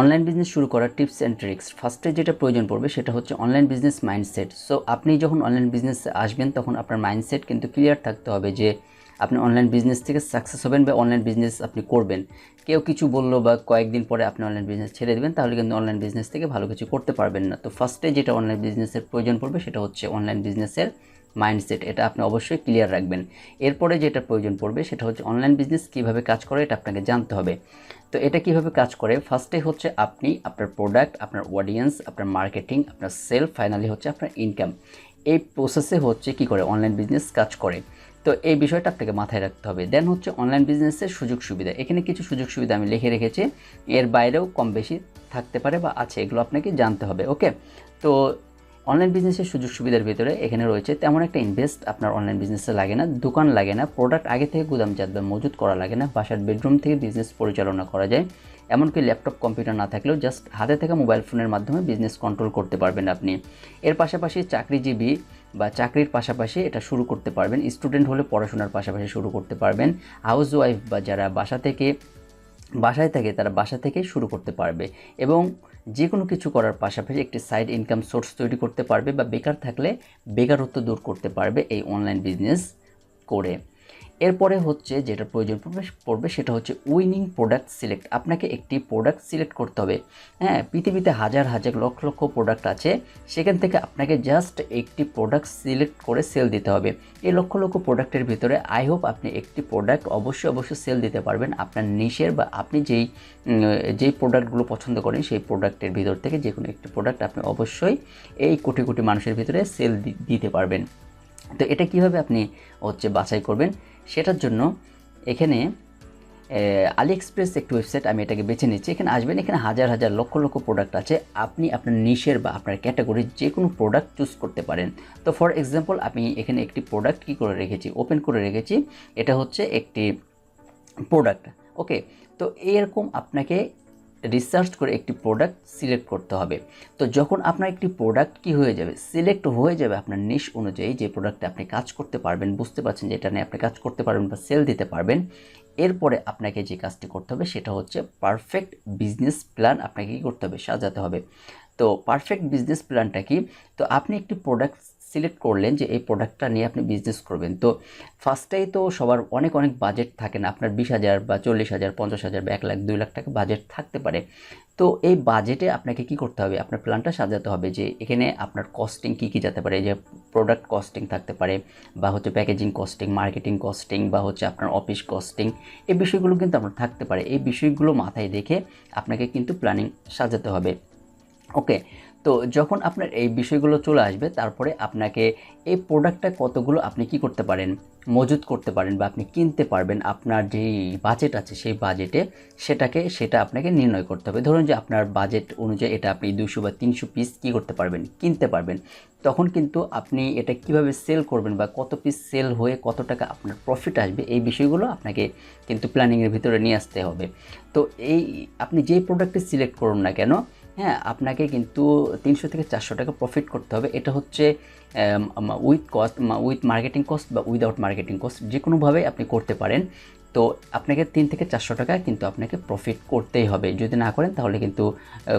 Online business শুরু করার tips and tricks ফার্স্টে যেটা প্রয়োজন পড়বে সেটা হচ্ছে অনলাইন বিজনেস মাইন্ডসেট সো আপনি যখন অনলাইন বিজনেসে আসবেন, তখন আপনার মাইন্ডসেট কিন্তু ক্লিয়ার থাকতে হবে যে আপনি অনলাইন বিজনেস থেকে সাকসেস হবেন বা অনলাইন বিজনেস আপনি করবেন। কেউ কিছু বলল বা কয়েকদিন পরে আপনি অনলাইন বিজনেস ছেড়ে দেবেন, তাহলে কিন্তু অনলাইন বিজনেস থেকে ভালো কিছু করতে পারবেন না। তো ফার্স্টে যেটা অনলাইন বিজনেসের প্রয়োজন পড়বে সেটা হচ্ছে অনলাইন বিজনেসের মাইন্ডসেট এটা আপনি অবশ্যই ক্লিয়ার রাখবেন। এরপরে যেটা প্রয়োজন পড়বে, সেটা হচ্ছে অনলাইন বিজনেস কীভাবে কাজ করে, এটা আপনাকে জানতে হবে। তো এটা কীভাবে কাজ করে? ফার্স্টে হচ্ছে আপনি আপনার প্রোডাক্ট আপনার অডিয়েন্স আপনার মার্কেটিং আপনার সেল ফাইনালি হচ্ছে আপনার ইনকাম এই প্রসেসে হচ্ছে কি করে? অনলাইন বিজনেস কাজ করে। তো এই বিষয়টা আপনাকে মাথায় রাখতে হবে। দেন হচ্ছে অনলাইন বিজনেসের সুযোগ সুবিধা। এখানে কিছু সুযোগ সুবিধা আমি লিখে রেখেছি। এর বাইরেও কম বেশি থাকতে পারে বা আছে, এগুলো আপনাকে জানতে হবে। ওকে তো অনলাইন বিজনেসের সুযোগ সুবিধার ভিতরে এখানে রয়েছে। তেমন একটা ইনভেস্ট আপনার অনলাইন বিজনেসে লাগে না, দোকান লাগে না প্রোডাক্ট আগে থেকে গুদামজাত বা মজুত করা লাগে না, বাসার বেডরুম থেকে বিজনেস পরিচালনা করা যায়। এমনকি ল্যাপটপ কম্পিউটার না থাকলেও জাস্ট হাতে থাকা মোবাইল ফোনের মাধ্যমে বিজনেস কন্ট্রোল করতে পারবেন আপনি। এর পাশাপাশি চাকরিজীবী বা চাকরির পাশাপাশি এটা শুরু করতে পারবেন। স্টুডেন্ট হলে পড়াশোনার পাশাপাশি শুরু করতে পারবেন। হাউস ওয়াইফ বা যারা বাসা থেকে, বাসায় থাকে তারা বাসা থেকে শুরু করতে পারবে। এবং যে কোনো কিছু করার পাশাপাশি একটি সাইড ইনকাম সোর্স তৈরি করতে পারবে বা বেকার থাকলে বেকারত্ব দূর করতে পারবে এই অনলাইন বিজনেস করে। এরপরে হচ্ছে যেটা প্রয়োজন পড়বে সেটা হচ্ছে উইনিং প্রোডাক্ট সিলেক্ট আপনাকে একটি প্রোডাক্ট সিলেক্ট করতে হবে। হ্যাঁ পৃথিবীতে হাজার হাজার, লক্ষ লক্ষ প্রোডাক্ট আছে। সেখান থেকে আপনাকে জাস্ট একটি প্রোডাক্ট সিলেক্ট করে সেল দিতে হবে। এই লক্ষ লক্ষ প্রোডাক্টের ভিতরে আই হোপ আপনি একটি প্রোডাক্ট অবশ্যই অবশ্যই সেল দিতে পারবেন। আপনার নিশের বা আপনি যেই যেই প্রোডাক্টগুলো পছন্দ করেন, সেই প্রোডাক্টের ভিতর থেকে যে কোনো একটি প্রোডাক্ট আপনি অবশ্যই এই কোটি কোটি মানুষের ভিতরে সেল দিতে পারবেন। তো এটা কীভাবে আপনি হচ্ছে বাছাই করবেন? সেটার জন্য এখানে আলি এক্সপ্রেস একটি ওয়েবসাইট আমি এটাকে বেছে নিচ্ছি। এখানে আসবেন, এখানে হাজার হাজার, লক্ষ লক্ষ প্রোডাক্ট আছে। আপনি আপনার নিশের বা আপনার ক্যাটাগরির যে কোনো প্রোডাক্ট চুজ করতে পারেন। তো ফর এক্সাম্পল আমি এখানে একটি প্রোডাক্ট কী করে রেখেছি? ওপেন করে রেখেছি। এটা হচ্ছে একটি প্রোডাক্ট ওকে তো এরকম আপনাকে রিসার্চ করে একটি প্রোডাক্ট সিলেক্ট করতে হবে। তো যখন আপনার একটি প্রোডাক্ট কি হয়ে যাবে সিলেক্ট হয়ে যাবে আপনার নিশ অনুযায়ী যে প্রোডাক্টে আপনি কাজ করতে পারবেন, বুঝতে পারছেন যে এটা নিয়ে আপনি কাজ করতে পারবেন বা সেল দিতে পারবেন, এরপরে আপনাকে যে কাজটি করতে হবে সেটা হচ্ছে পারফেক্ট বিজনেস প্ল্যান আপনাকে কী করতে হবে, সাজাতে হবে। তো পারফেক্ট বিজনেস প্ল্যানটা কি? তো আপনি একটি প্রোডাক্ট সিলেক্ট করলেন যে এই প্রোডাক্টটা নিয়ে আপনি বিজনেস করবেন। তো ফার্স্টেই তো সবার অনেক অনেক বাজেট থাকে না। আপনার বিশ হাজার বা চল্লিশ হাজার, পঞ্চাশ হাজার বা এক লাখ, দুই লাখ টাকা বাজেট থাকতে পারে। তো এই বাজেটে আপনাকে কি করতে হবে? আপনার প্ল্যানটা সাজাতে হবে যে এখানে আপনার কস্টিং কী কী যেতে পারে? যে প্রোডাক্ট কস্টিং থাকতে পারে বা হচ্ছে প্যাকেজিং কস্টিং মার্কেটিং কস্টিং বা হচ্ছে আপনার অফিস কস্টিং এই বিষয়গুলো কিন্তু আপনার থাকতে পারে। এই বিষয়গুলো মাথায় রেখে আপনাকে কিন্তু প্ল্যানিং সাজাতে হবে। ওকে তো যখন আপনার এই বিষয়গুলো চলে আসবে, তারপরে আপনাকে এই প্রোডাক্টটা কতগুলো আপনি কি করতে পারেন, মজুত করতে পারেন বা আপনি কিনতে পারবেন, আপনার যেই বাজেট আছে সেই বাজেটে সেটাকে, সেটা আপনাকে নির্ণয় করতে হবে। ধরুন যে আপনার বাজেট অনুযায়ী এটা আপনি দুশো বা তিনশো পিস কী করতে পারবেন, কিনতে পারবেন, তখন কিন্তু আপনি এটা কীভাবে সেল করবেন বা কত পিস সেল হয়ে কত টাকা আপনার প্রফিট আসবে, এই বিষয়গুলো আপনাকে কিন্তু প্ল্যানিংয়ের ভিতরে নিয়ে আসতে হবে। তো এই আপনি যেই প্রোডাক্টটি সিলেক্ট করুন না কেন হ্যাঁ আপনাকে কিন্তু তিনশো থেকে চারশো টাকা প্রফিট করতে হবে। এটা হচ্ছে with cost with marketing cost বা উইদাউট মার্কেটিং কস্ট যে কোনোভাবে আপনি করতে পারেন। তো আপনাকে তিন থেকে চারশো টাকা কিন্তু আপনাকে প্রফিট করতেই হবে। যদি না করেন তাহলে কিন্তু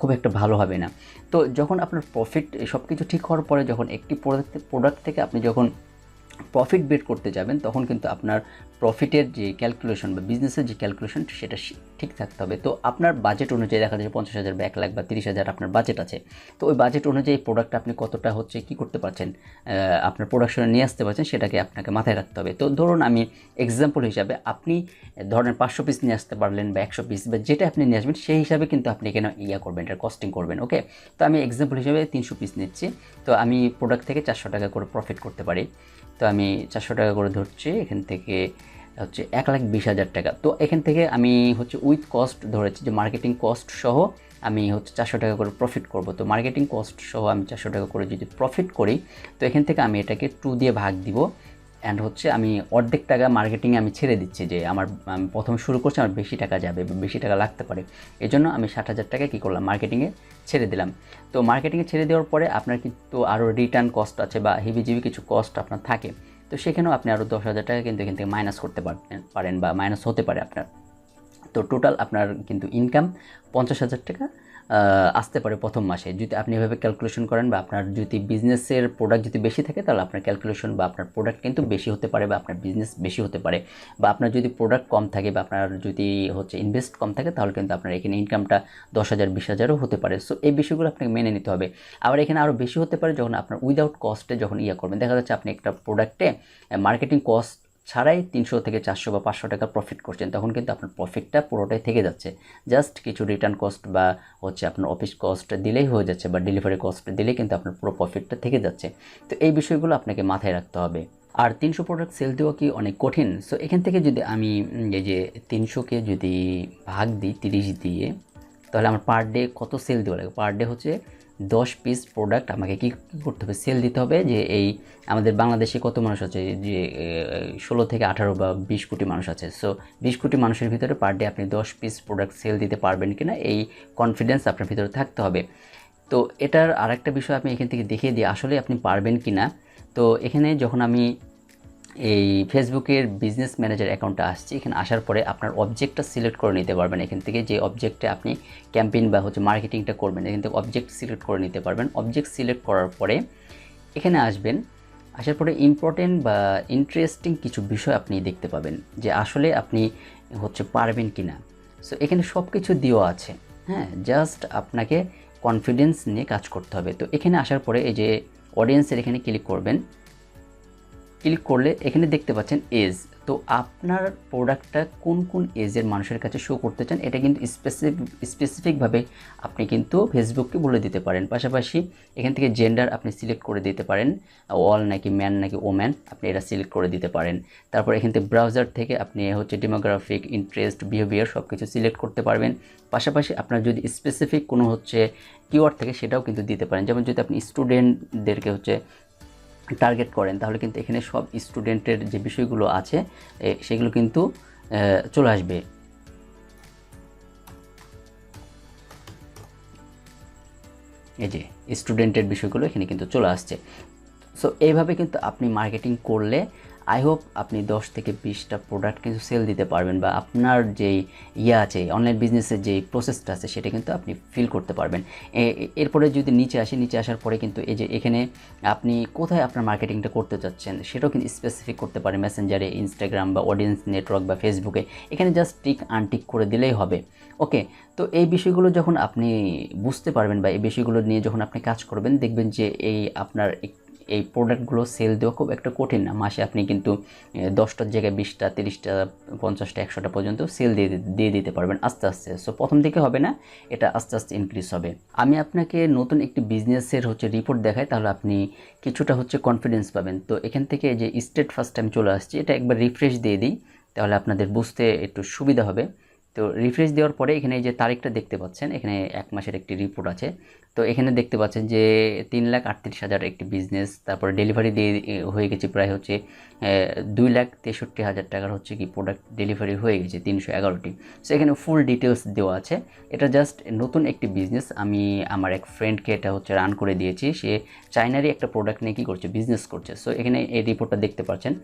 খুব একটা ভালো হবে না। তো যখন আপনার প্রফিট সব কিছু ঠিক হওয়ার পরে যখন একটি প্রোডাক্ট প্রোডাক্ট থেকে আপনি যখন প্রফিট বের করতে যাবেন, তখন কিন্তু আপনার প্রফিটের যে ক্যালকুলেশন বা বিজনেসের যে ক্যালকুলেশন সেটা ঠিক থাকতে হবে। তো আপনার বাজেট অনুযায়ী দেখা যাচ্ছে পঞ্চাশ হাজার বা এক লাখ বা তিরিশ হাজার আপনার বাজেট আছে। তো ওই বাজেট অনুযায়ী প্রোডাক্ট আপনি কতটা হচ্ছে, কি করতে পারছেন আপনার প্রোডাকশনে নিয়ে আসতে পারছেন, সেটাকে আপনাকে মাথায় রাখতে হবে। তো ধরুন আমি এক্সাম্পল হিসাবে আপনি ধরেন পাঁচশো পিস নিয়ে আসতে পারলেন বা একশো পিস বা যেটা আপনি নিয়ে আসবেন, সেই হিসাবে কিন্তু আপনি এখানে ইয়া করবেন, এটা কস্টিং করবেন ওকে তো আমি এক্সাম্পল হিসাবে তিনশো পিস নিচ্ছি। তো আমি প্রোডাক্ট থেকে চারশো টাকা করে প্রফিট করতে পারি। তো আমি চারশো টাকা করে ধরছি, এখান থেকে হচ্ছে এক লাখ বিশ হাজার টাকা। তো এখান থেকে আমি হচ্ছে উইথ কস্ট ধরেছি যে মার্কেটিং কস্ট সহ আমি হচ্ছে চারশো টাকা করে প্রফিট করব। তো মার্কেটিং কস্ট সহ আমি চারশো টাকা করে যদি প্রফিট করি, তো এখান থেকে আমি এটাকে টু দিয়ে ভাগ দিব। অ্যান্ড হচ্ছে আমি অর্ধেক টাকা মার্কেটিংয়ে আমি ছেড়ে দিচ্ছি যে আমার, আমি প্রথম শুরু করছি, আমার বেশি টাকা যাবে, বেশি টাকা লাগতে পারে। এই জন্য আমি ষাট হাজার টাকা কী করলাম? মার্কেটিংয়ে ছেড়ে দিলাম। তো মার্কেটিংয়ে ছেড়ে দেওয়ার পরে আপনার কিন্তু আরও রিটার্ন কস্ট আছে বা হিবিজিবি কিছু কস্ট আপনার থাকে। তো সেখানেও আপনি আরও দশ হাজার টাকা কিন্তু এখান থেকে মাইনাস করতে পারেন বা মাইনাস হতে পারে আপনার। তো টোটাল আপনার কিন্তু ইনকাম পঞ্চাশ হাজার টাকা আসতে পারে প্রথম মাসে। যদি আপনি এভাবে ক্যালকুলেশন করেন বা আপনার যদি বিজনেসের প্রোডাক্ট যদি বেশি থাকে, তাহলে আপনার ক্যালকুলেশন বা আপনার প্রোডাক্ট কিন্তু বেশি হতে পারে বা আপনার বিজনেস বেশি হতে পারে। বা আপনার যদি প্রোডাক্ট কম থাকে বা আপনার যদি হচ্ছে ইনভেস্ট কম থাকে, তাহলে কিন্তু আপনার এখানে ইনকামটা দশ হাজার, বিশ হাজারও হতে পারে। সো এই বিষয়গুলো আপনাকে মেনে নিতে হবে। আবার এখানে আরও বেশি হতে পারে যখন আপনার উইদাউট কস্টে যখন ইয়ে করবেন, দেখা যাচ্ছে আপনি একটা প্রোডাক্টে মার্কেটিং কস্ট ছাড়াই তিনশো থেকে চারশো বা পাঁচশো টাকা প্রফিট করছেন, তখন কিন্তু আপনার প্রফিটটা পুরোটাই থেকে যাচ্ছে। জাস্ট কিছু রিটার্ন কস্ট বা হচ্ছে আপনার অফিস কস্ট দিলেই হয়ে যাচ্ছে বা ডেলিভারি কস্ট দিলেই কিন্তু আপনার পুরো প্রফিটটা থেকে যাচ্ছে। তো এই বিষয়গুলো আপনাকে মাথায় রাখতে হবে। আর তিনশো প্রোডাক্ট সেল দেওয়া কি অনেক কঠিন? সো এখান থেকে যদি আমি এই যে তিনশোকে যদি ভাগ দিই, তিরিশ দিয়ে তাহলে আমার পার ডে কত সেল দেওয়া লাগে পার ডে হচ্ছে দশ পিস প্রোডাক্ট আমাকে কী করতে হবে? সেল দিতে হবে যে এই আমাদের বাংলাদেশে কত মানুষ আছে? যে ষোলো থেকে আঠারো বা বিশ কোটি মানুষ আছে। সো বিশ কোটি মানুষের ভিতরে পার ডে আপনি দশ পিস প্রোডাক্ট সেল দিতে পারবেন কিনা এই কনফিডেন্স আপনার ভিতরে থাকতে হবে। তো এটার আরেকটা বিষয় আপনি এখান থেকে দেখিয়ে দিই, আসলে আপনি পারবেন কি না তো এখানে যখন আমি এই ফেসবুকের বিজনেস ম্যানেজার অ্যাকাউন্টটা আসছে, এখানে আসার পরে আপনার অবজেক্টটা সিলেক্ট করে নিতে পারবেন। এখান থেকে যে অবজেক্টে আপনি ক্যাম্পেইন বা হচ্ছে মার্কেটিংটা করবেন, এখান থেকে অবজেক্ট সিলেক্ট করে নিতে পারবেন। অবজেক্ট সিলেক্ট করার পরে এখানে আসবেন, আসার পরে ইম্পর্টেন্ট বা ইন্টারেস্টিং কিছু বিষয় আপনি দেখতে পাবেন যে আসলে আপনি হচ্ছে পারবেন কি না সো এখানে সব কিছু দেওয়া আছে। হ্যাঁ জাস্ট আপনাকে কনফিডেন্স নিয়ে কাজ করতে হবে। তো, এখানে আসার পরে এই যে অডিয়েন্সের এখানে ক্লিক করবেন। ক্লিক করলে এখানে দেখতে পাচ্ছেন এজ। তো আপনার প্রোডাক্টটা কোন কোন এজের মানুষের কাছে শো করতে চান, এটা কিন্তু স্পেসিফিক স্পেসিফিকভাবে আপনি কিন্তু ফেসবুককে বলে দিতে পারেন। পাশাপাশি এখান থেকে জেন্ডার আপনি সিলেক্ট করে দিতে পারেন। অল নাকি ম্যান নাকি ওম্যান আপনি এটা সিলেক্ট করে দিতে পারেন। তারপর এখান থেকে ব্রাউজার থেকে আপনি হচ্ছে ডেমোগ্রাফিক ইন্টারেস্ট বিহেভিয়ার সব কিছু সিলেক্ট করতে পারবেন। পাশাপাশি আপনার যদি স্পেসিফিক কোনো হচ্ছে কিওয়ার্ড থাকে সেটাও কিন্তু দিতে পারেন। যেমন যদি আপনি স্টুডেন্টদেরকে হচ্ছে টার্গেট করেন, তাহলে কিন্তু এখানে সব স্টুডেন্টের যে বিষয়গুলো আছে সেগুলো কিন্তু চলে আসবে। এই যে স্টুডেন্টের বিষয়গুলো এখানে কিন্তু চলে আসছে। সো এইভাবে কিন্তু আপনি মার্কেটিং করলে আই হোপ আপনি দশ থেকে বিশটা প্রোডাক্ট কিন্তু সেল দিতে পারবেন বা আপনার যেই ইয়ে আছে অনলাইন বিজনেসের যেই প্রসেসটা আছে, সেটা কিন্তু আপনি ফিল করতে পারবেন। এরপরে যদি নিচে আসি, নিচে আসার পরে কিন্তু এই যে এখানে আপনি কোথায় আপনার মার্কেটিংটা করতে চাচ্ছেন, সেটাও কিন্তু স্পেসিফিক করতে পারেন মেসেঞ্জারে ইনস্টাগ্রাম বা অডিয়েন্স নেটওয়ার্ক বা ফেসবুকে এখানে জাস্ট টিক আনটিক করে দিলেই হবে। ওকে তো এই বিষয়গুলো যখন আপনি বুঝতে পারবেন বা এই বিষয়গুলো নিয়ে যখন আপনি কাজ করবেন, দেখবেন যে এই আপনার এই প্রোডাক্টগুলো সেল দেওয়া খুব একটা কঠিন না। মাসে আপনি কিন্তু দশটার জায়গায় বিশটা, তিরিশটা, পঞ্চাশটা, একশোটা পর্যন্ত সেল দিয়ে দিয়ে দিতে পারবেন আস্তে আস্তে। সো প্রথম থেকে হবে না, এটা আস্তে আস্তে ইনক্রিজ হবে। আমি আপনাকে নতুন একটি বিজনেসের হচ্ছে রিপোর্ট দেখাই, তাহলে আপনি কিছুটা হচ্ছে কনফিডেন্স পাবেন। তো, এখান থেকে যে স্টেট ফার্স্ট টাইম চলে আসছি, এটা একবার রিফ্রেশ দিয়ে দিই, তাহলে আপনাদের বুঝতে একটু সুবিধা হবে। তো রিফ্রেশ দেওয়ার পরে এখানে যে তারিখটা দেখতে পাচ্ছেন, এখানে এক মাসের একটি রিপোর্ট আছে। তো এখানে দেখতে পাচ্ছেন যে তিন লাখ আটত্রিশ হাজার একটি বিজনেস তারপরে ডেলিভারি দিয়ে হয়ে গেছে প্রায় হচ্ছে দুই লাখ তেষট্টি হাজার টাকার হচ্ছে কি প্রোডাক্ট ডেলিভারি হয়ে গেছে তিনশো এগারোটি। সো এখানে ফুল ডিটেলস দেওয়া আছে। এটা জাস্ট নতুন একটি বিজনেস আমি আমার এক ফ্রেন্ডকে এটা হচ্ছে রান করে দিয়েছি। সে চাইনারই একটা প্রোডাক্ট নিয়ে কী করছে বিজনেস করছে। সো এখানে এই রিপোর্টটা দেখতে পাচ্ছেন।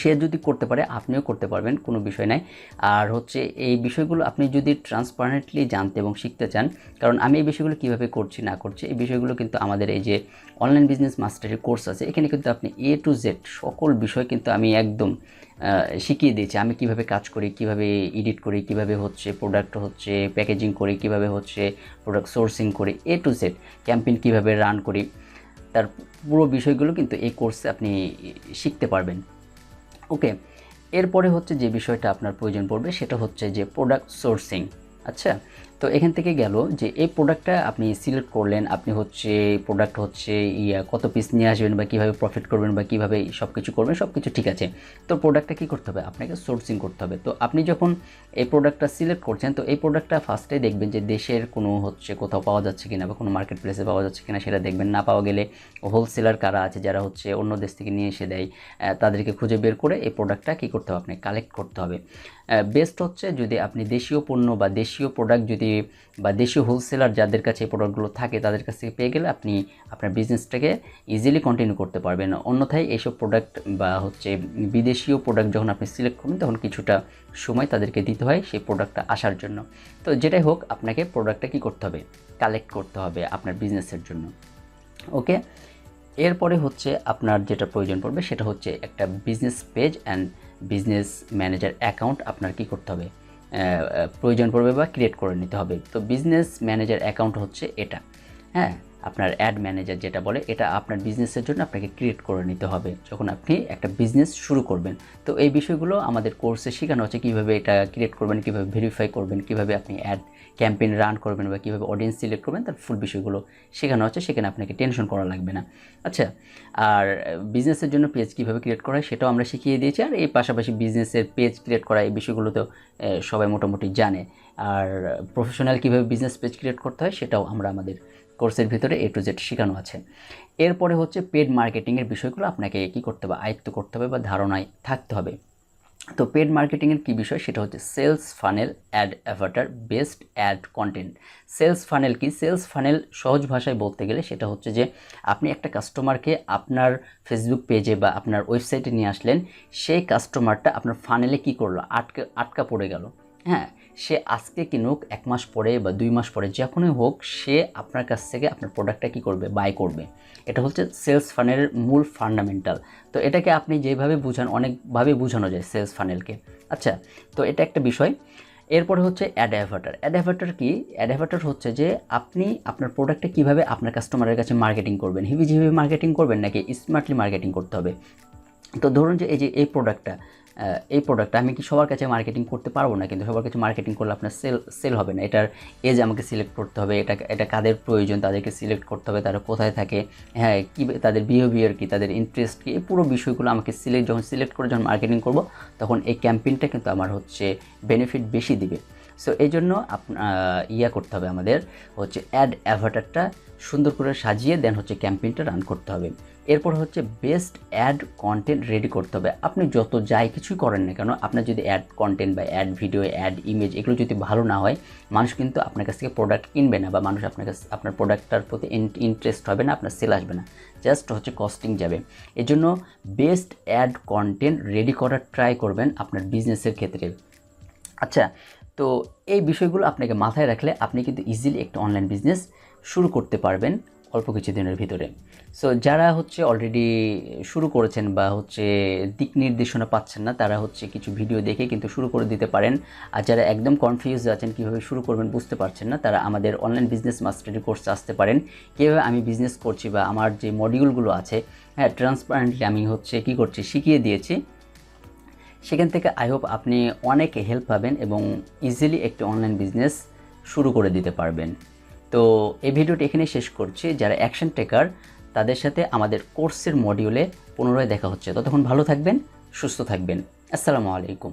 সে যদি করতে পারে, আপনিও করতে পারবেন, কোনো বিষয় নাই। আর হচ্ছে, এই বিষয়গুলো আপনি যদি ট্রান্সপারেন্টলি জানতে এবং শিখতে চান, কারণ আমি এই বিষয়গুলো কীভাবে করছি, না করছি, এই বিষয়গুলো কিন্তু আমাদের এই যে অনলাইন বিজনেস মাস্টারের কোর্স আছে, এখানে কিন্তু আপনি এ টু জেড সকল বিষয় কিন্তু আমি একদম শিখিয়ে দিয়েছি। আমি কীভাবে কাজ করি, কীভাবে এডিট করি, কীভাবে হচ্ছে প্রোডাক্ট হচ্ছে প্যাকেজিং করি, কীভাবে হচ্ছে প্রোডাক্ট সোর্সিং করি এ টু জেড ক্যাম্পেইন কীভাবে রান করি, তার পুরো বিষয়গুলো কিন্তু এই কোর্সে আপনি শিখতে পারবেন। ওকে এরপরে হচ্ছে যে বিষয়টা আপনার প্রয়োজন পড়বে সেটা হচ্ছে যে প্রোডাক্ট সোর্সিং আচ্ছা? তো এখান থেকে গেল যে এই প্রোডাক্টটা আপনি সিলেক্ট করলেন, আপনি হচ্ছে প্রোডাক্ট হচ্ছে ইয়া কত পিস নিয়ে আসবেন বা কীভাবে প্রফিট করবেন বা কীভাবে সব কিছু করবেন সব কিছু ঠিক আছে। তো প্রোডাক্টটা কী করতে হবে? আপনাকে সোর্সিং করতে হবে। তো আপনি যখন এই প্রোডাক্টটা সিলেক্ট করছেন, তো এই প্রোডাক্টটা ফার্স্টে দেখবেন যে দেশের কোনো হচ্ছে কোথাও পাওয়া যাচ্ছে কিনা বা কোনো মার্কেট প্লেসে পাওয়া যাচ্ছে কিনা সেটা দেখবেন। না পাওয়া গেলে হোলসেলার কারা আছে যারা হচ্ছে অন্য দেশ থেকে নিয়ে এসে দেয় তাদেরকে খুঁজে বের করে এই প্রোডাক্টটা কী করতে হবে? আপনাকে কালেক্ট করতে হবে। বেস্ট হচ্ছে যদি আপনি দেশীয় পণ্য বা দেশীয় প্রোডাক্ট যদি যদি বা দেশি হোলসেলার যাদের কাছে এই প্রোডাক্টগুলো থাকে, তাদের কাছ থেকে পেয়ে গেলে আপনি আপনার বিজনেসটাকে ইজিলি কন্টিনিউ করতে পারবেন। অন্যথায় এইসব প্রোডাক্ট বা হচ্ছে বিদেশীয় প্রোডাক্ট যখন আপনি সিলেক্ট করবেন, তখন কিছুটা সময় তাদেরকে দিতে হয় সেই প্রোডাক্টটা আসার জন্য। তো যেটাই হোক, আপনাকে প্রোডাক্টটা কী করতে হবে? কালেক্ট করতে হবে আপনার বিজনেসের জন্য। ওকে এরপরে হচ্ছে আপনার যেটা প্রয়োজন পড়বে, সেটা হচ্ছে একটা business page and business manager account আপনার কি করতে হবে? প্রয়োজন পড়বে বা ক্রিয়েট করে নিতে হবে। তো বিজনেস ম্যানেজার অ্যাকাউন্ট হচ্ছে এটা। হ্যাঁ? আপনার অ্যাড ম্যানেজার যেটা বলে, এটা আপনার বিজনেসের জন্য আপনাকে ক্রিয়েট করে নিতে হবে। যখন আপনি একটা বিজনেস শুরু করবেন, তো এই বিষয়গুলো আমাদের কোর্সে শেখানো হচ্ছে কীভাবে এটা ক্রিয়েট করবেন, কীভাবে ভেরিফাই করবেন, কীভাবে আপনি অ্যাড ক্যাম্পেইন রান করবেন বা কীভাবে অডিয়েন্স সিলেক্ট করবেন, তার ফুল বিষয়গুলো শেখানো হচ্ছে। সেখানে আপনাকে টেনশন করা লাগবে না। আচ্ছা আর বিজনেসের জন্য পেজ কীভাবে ক্রিয়েট করা হয় সেটাও আমরা শিখিয়ে দিয়েছি। আর এই পাশাপাশি বিজনেসের পেজ ক্রিয়েট করা, এই বিষয়গুলো তো সবাই মোটামুটি জানে। আর প্রফেশনাল কীভাবে বিজনেস পেজ ক্রিয়েট করতে হয় সেটাও আমরা আমাদের কোর্সের ভিতরে এ টু জেড শেখানো আছে। এরপরে হচ্ছে পেড মার্কেটিংয়ের বিষয়গুলো আপনাকে কী করতে হবে, আয়ত্ত করতে হবে বা ধারণায় থাকতে হবে। তো পেড মার্কেটিংয়ের কী বিষয়? সেটা হচ্ছে sales funnel ad avatar best ad content sales funnel কি? সেলস ফানেল সহজ ভাষায় বলতে গেলে সেটা হচ্ছে যে আপনি একটা কাস্টমারকে আপনার ফেসবুক পেজে বা আপনার ওয়েবসাইটে নিয়ে আসলেন, সেই কাস্টমারটা আপনার ফানেলে কি করল? আটকে, আটকা পড়ে গেল। হ্যাঁ সে আজকে কিনুক এক মাস পরে বা দুই মাস পরে যখনই হোক, সে আপনার কাছ থেকে আপনার প্রোডাক্টটা কী করবে? বাই করবে। এটা হচ্ছে সেলস ফানেলের মূল ফান্ডামেন্টাল তো এটাকে আপনি যেভাবে বুঝান, অনেকভাবে বোঝানো যায় সেলস ফানেলকে আচ্ছা তো এটা একটা বিষয়। এরপরে হচ্ছে অ্যাড অ্যাভাটার অ্যাড অ্যাভাটার কি? অ্যাড অ্যাভাটার হচ্ছে যে আপনি আপনার প্রোডাক্টটা কীভাবে আপনার কাস্টমারের কাছে মার্কেটিং করবেন? হিবি যেভাবে মার্কেটিং করবেন নাকি স্মার্টলি মার্কেটিং করতে হবে? তো ধরুন যে এই যে এই প্রোডাক্টটা এই প্রোডাক্টটা আমি কি সবার কাছে মার্কেটিং করতে পারব না? কিন্তু সবার কাছে মার্কেটিং করলে আপনার সেল সেল হবে না। এটার এজ আমাকে সিলেক্ট করতে হবে, এটা এটা কাদের প্রয়োজন? তাদেরকে সিলেক্ট করতে হবে, তারা কোথায় থাকে? হ্যাঁ কী তাদের বিহেভিয়ার কী? তাদের ইন্টারেস্ট কী? এই পুরো বিষয়গুলো আমাকে সিলেক্ট যখন সিলেক্ট করে যখন মার্কেটিং করব, তখন এই ক্যাম্পেইনটা কিন্তু আমার হচ্ছে বেনিফিট বেশি দিবে। সো এই জন্য ইয়া করতে হবে আমাদের হচ্ছে অ্যাড অ্যাভাটারটা সুন্দর করে সাজিয়ে দেন হচ্ছে ক্যাম্পেইনটা রান করতে হবে। এরপর হচ্ছে বেস্ট অ্যাড কন্টেন্ট রেডি করতে হবে। আপনি যত যাই কিছুই করেন না কেন, আপনার যদি অ্যাড কন্টেন্ট বা অ্যাড ভিডিও অ্যাড ইমেজ এগুলো যদি ভালো না হয়, মানুষ কিন্তু আপনার কাছ থেকে প্রোডাক্ট কিনবে না বা মানুষ আপনার কাছে, আপনার প্রোডাক্টটার প্রতি ইন্টারেস্ট হবে না, আপনার সেল আসবে না। জাস্ট হচ্ছে কস্টিং যাবে। এই জন্য বেস্ট অ্যাড কন্টেন্ট রেডি করার ট্রাই করবেন আপনার বিজনেসের ক্ষেত্রে। আচ্ছা তো এই বিষয়গুলো আপনাকে মাথায় রাখলে আপনি কিন্তু ইজিলি একটা অনলাইন বিজনেস শুরু করতে পারবেন অল্প কিছু দিনের ভিতরে। সো যারা হচ্ছে অলরেডি শুরু করেছেন বা হচ্ছে দিক নির্দেশনা পাচ্ছেন না, তারা হচ্ছে কিছু ভিডিও দেখে কিন্তু শুরু করে দিতে পারেন। আর যারা একদম কনফিউজ আছেন কীভাবে শুরু করবেন বুঝতে পারছেন না, তারা আমাদের অনলাইন বিজনেস মাস্টারি কোর্সে আসতে পারেন। কীভাবে আমি বিজনেস করছি বা আমার যে মডিউলগুলো আছে হ্যাঁ ট্রান্সপারেন্টলি আমি হচ্ছে কী করছি, শিখিয়ে দিয়েছি। সেখান থেকে আই হোপ আপনি অনেক হেল্প পাবেন এবং ইজিলি একটি অনলাইন বিজনেস শুরু করে দিতে পারবেন। তো এই ভিডিওটি এখানে শেষ করছি। যারা অ্যাকশন টেকার তাদের সাথে আমাদের কোর্সের মডিউলে পুনরায় দেখা হচ্ছে। ততক্ষণ ভালো থাকবেন, সুস্থ থাকবেন। আসসালামু আলাইকুম।